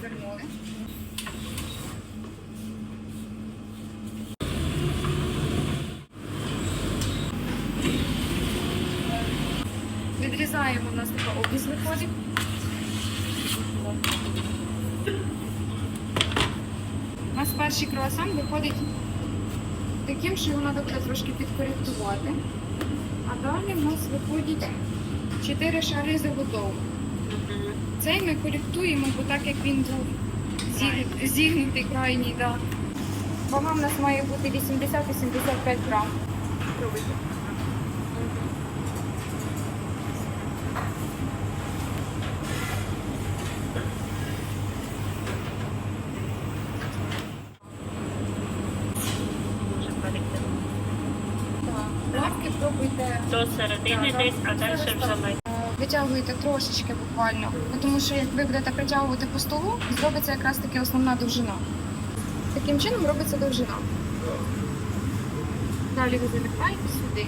Повернули. Відрізаємо, у нас така обріз виходить. У нас перший круасан виходить таким, що його треба трошки підкоректувати. А далі в нас виходять 4 шари заготовки. Цей ми коректуємо, бо так як він був зіг- зігнутий крайній, да. Вага в нас має бути 80-85 грам. Пробуйте. Пробуйте До середини десь, а далі вже ми. Витягуєте трошечки буквально, бо тому що як ви будете притягувати по столу, зробиться якраз таки основна довжина. Таким чином робиться довжина. Далі ви завертаєте сюди.